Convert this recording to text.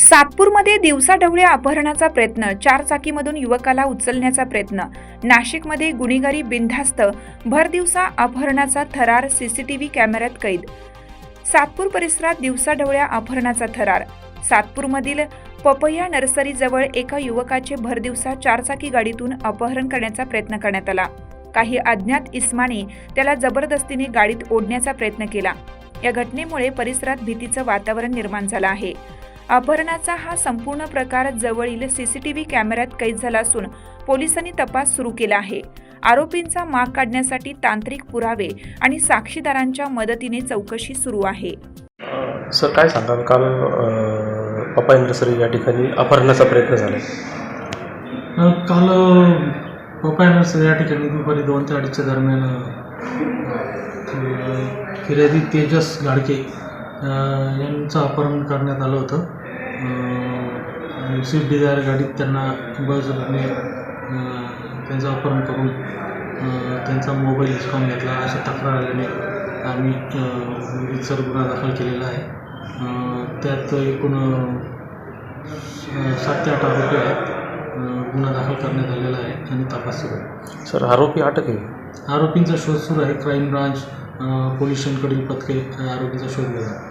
सातपूरमध्ये दिवसाढवळ्या अपहरणाचा प्रयत्न चारचाकीमधून युवकाला उचलण्याचा प्रयत्न. नाशिकमध्ये गुन्हेगारी बिनधास्त भरदिवसा अपहरणाचा थरार सीसीटीव्ही कॅमेऱ्यात कैद. सातपूर परिसरात दिवसाढवळ्या अपहरणाचा थरार. सातपूरमधील पपया नर्सरीजवळ एका युवकाचे भरदिवसा चारचाकी गाडीतून अपहरण करण्याचा प्रयत्न करण्यात आला. काही अज्ञात इस्माने त्याला जबरदस्तीने गाडीत ओढण्याचा प्रयत्न केला. या घटनेमुळे परिसरात भीतीचं वातावरण निर्माण झालं आहे. अपहरणाचा हा संपूर्ण प्रकार जवळील सीसीटीव्ही कॅमेऱ्यात कैद झाला असून पोलिसांनी तपास सुरू केला आहे. आरोपींचा माग काढण्यासाठी तांत्रिक पुरावे आणि साक्षीदारांच्या मदतीने चौकशी सुरू आहे. सर काय सांगाल? काल पप्पा इंडस्ट्री या ठिकाणी अपहरणाचा प्रयत्न झाला. काल पपायनर्स या ठिकाणी दुपारी दोन ते अडीचच्या दरम्यान फिर्यादी तेजस गाडके यांचं अपहरण करण्यात आलं होतं. स्विफ्ट डिझायर गाडीत त्यांना बळजबरीने त्यांचं अपहरण करून त्यांचा मोबाईल हिसकावून घेतला अशी तक्रार आल्याने आम्ही विविध गुन्हा दाखल केलेला आहे. त्यात एकूण सात ते आठ आरोपी आहेत. गुन्हा दाखल करण्यात आलेला आहे आणि तपास सुरू आहे. सर आरोपी अटक आहे? आरोपींचा शोध सुरू आहे. क्राईम ब्रांच पोलिसांकडील पथके आरोपीचा शोध घेतात.